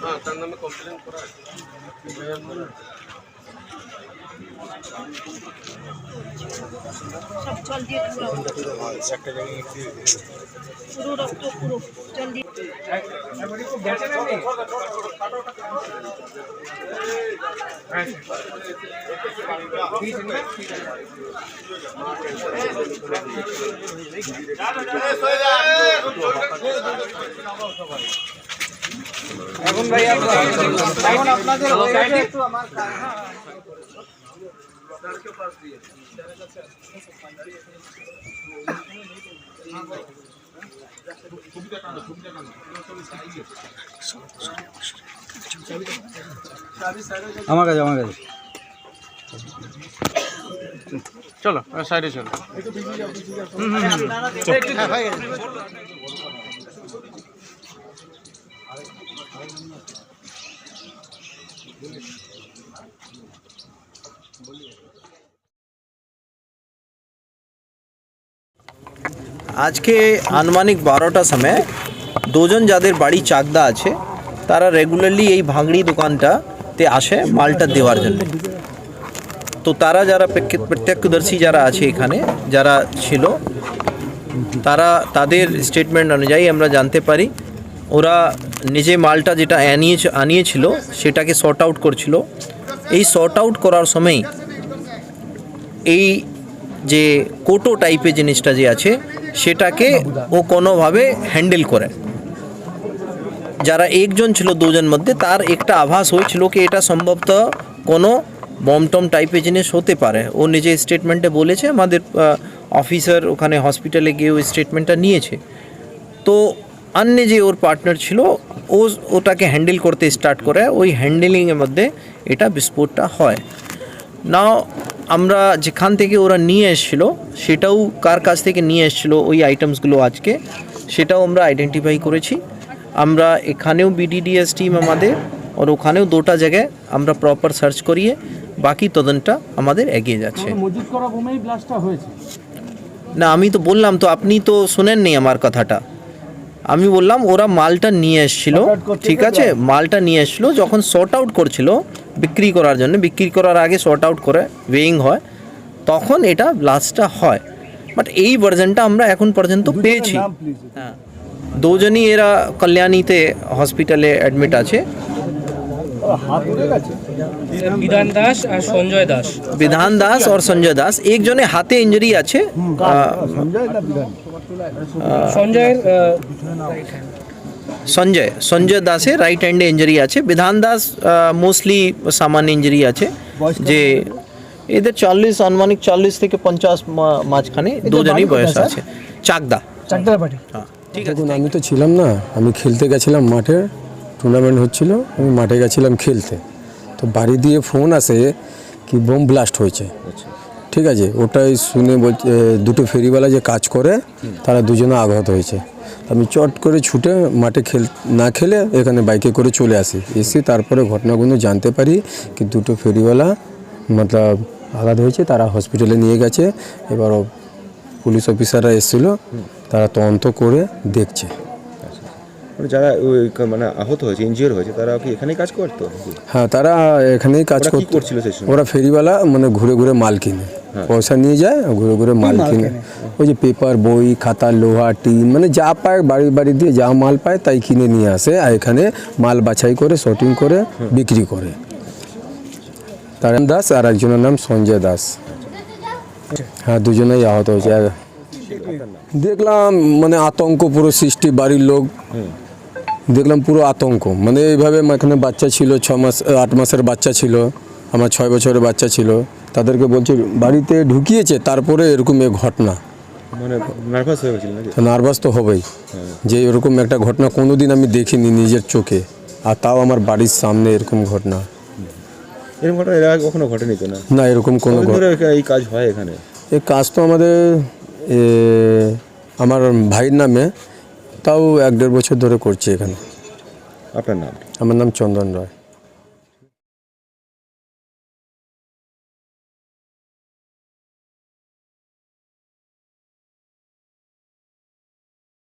হ্যাঁ তার নামে কমপ্লেন করা আছে সব জল দিয়ে পুরো পুরো রক্ত পুরো জল দিয়ে আমার কাছে আমার কাছে। চলো সাইডে চলো। আজকে আনুমানিক বারোটা সময় দুজন যাদের বাড়ি চাকদা আছে, তারা রেগুলারলি এই ভাঙড়ি দোকানটাতে আসে মালটা দেওয়ার জন্য। তো তারা যারা প্রত্যক্ষদর্শী যারা আছে এখানে, যারা ছিল, তারা তাদের স্টেটমেন্ট অনুযায়ী আমরা জানতে পারি, ওরা নিজে মালটা যেটা আনিয়ে আনিয়েছিল, সেটাকে শর্ট আউট করছিল। এই শর্ট আউট করার সময় এই যে কোটো টাইপের জিনিসটা যে আছে, সেটাকে ও কোনোভাবে হ্যান্ডেল করে। যারা একজন ছিল দুজন মধ্যে, তার একটা আভাস হয়েছিল কি এটা সম্ভবত কোনো বমটম টাইপের জিনিস হতে পারে। ও নিজে স্টেটমেন্টে বলেছে, আমাদের অফিসার ওখানে হসপিটালে গিয়ে ওই স্টেটমেন্টটা নিয়েছে। তো অন্য যে ওর পার্টনার ছিল ও ওটাকে হ্যান্ডেল করতে স্টার্ট করে ওই হ্যান্ডেলিংয়ের মধ্যে এটা বিস্ফোটটা হয় নাও আমরা যেখান থেকে ওরা নিয়ে এসেছিল সেটাও কার কাছ থেকে নিয়ে এসেছিল ওই আইটেমসগুলো আজকে সেটাও আমরা আইডেন্টিফাই করেছি আমরা এখানেও বিডিডিএস টিম আমাদের আর ওখানেও দুটা জায়গায় আমরা প্রপার সার্চ করিয়ে বাকি তদন্তটা আমাদের এগিয়ে যাচ্ছে না আমি তো বললাম তো আপনি তো শোনেননি আমার কথাটা আমি বললাম ওরা মালটা নিয়ে এসেছিল ঠিক আছে? মালটা নিয়ে এসেছিল যখন শর্ট আউট করছিল বিক্রি করার জন্য বিক্রি করার আগে শর্ট আউট করে ওয়েইং হয় তখন এটা ব্লাস্টটা হয়। বাট এই ভার্জনটা আমরা এখন পর্যন্ত পেয়েছি। হ্যাঁ। দুজনই এরা কল্যাণীতে হসপিটালে অ্যাডমিট আছে। বিধান দাস আর সঞ্জয় দাস। বিধান দাস আর সঞ্জয় দাস একজনে হাতে ইঞ্জুরি আছে সঞ্জয়ের সঞ্জয় সঞ্জয় দাসের রাইট হ্যান্ডে ইঞ্জুরি আছে। বিধান দাস মোস্টলি সামান্য ইঞ্জুরি আছে। যে এদের চল্লিশ আনুমানিক চল্লিশ থেকে পঞ্চাশ মা- মাঝখানে দুজনই বয়স আছে। চাকদা। চাকদার হ্যাঁ। ঠিক আছে আমি তো ছিলাম না। আমি খেলতে গেছিলাম মাঠে। টুর্নামেন্ট হচ্ছিল আমি মাঠে গেছিলাম খেলতে। তো বাড়ি দিয়ে ফোন আসে কি বোম ব্লাস্ট হয়েছে। ঠিক আছে, ওটাই শুনে বলছে দুটো ফেরিওয়ালা যে কাজ করে, তারা দুজনে আঘাত হয়েছে। আমি চট করে ছুটে মাঠে খেল, না খেলে এখানে বাইকে করে চলে আসি। এসে তারপরে ঘটনাগুলো জানতে পারি কি দুটো ফেরিওয়ালা মতলব আঘাত হয়েছে, তারা হসপিটালে নিয়ে গেছে এবার পুলিশ অফিসাররা এসেছিল, তারা তদন্ত করে দেখছে। মানে যারা মানে আহত হয়েছে ইনজিওর হয়েছে তারা কি এখানেই কাজ করতো হ্যাঁ তারা এখানেই কাজ করতো। করছিল সেই সময়? ওরা ফেরিওয়ালা মানে ঘুরে ঘুরে মাল কিনে। পয়সা নিয়ে যায় ঘুরে ঘুরে মাল কিনে। ওই যে পেপার বই খাতা লোহা টিন মানে যা পায় বাড়ি বাড়ি দিয়ে যা মাল পায় তাই কিনে নিয়ে আসে। আর এখানে মাল বাছাই করে শর্টিং করে বিক্রি করে। তারান দাস আর একজনের নাম সঞ্জয় দাস। হ্যাঁ দুজনেই আহত হয়েছে। দেখলাম মানে আতঙ্ক পুরো সৃষ্টি বাড়ির লোক। দেখলাম পুরো আতঙ্ক। মানে এইভাবে এখানে বাচ্চা ছিল ছ মাস আট মাসের বাচ্চা ছিল আমার ছয় বছরের বাচ্চা ছিল। তাদেরকে বলছে বাড়িতে ঢুকিয়েছে তারপরে এরকম এ ঘটনা। মানে নার্ভাস হয়ে গেছিল নার্ভাস তো হবেই। যে এরকম একটা ঘটনা কোনোদিন আমি দেখিনি নিজের চোখে আর তাও আমার বাড়ির সামনে এরকম ঘটনা। এরকম ঘটনা এর আগে কখনো ঘটেনি তো না? না এরকম কোনো এই কাজ হয় এখানে? এই কাজ তো আমাদের আমার ভাইয়ের নামে তাও এক দেড় বছর ধরে করছি এখানে। আপনার নাম? আমার নাম চন্দন রায়।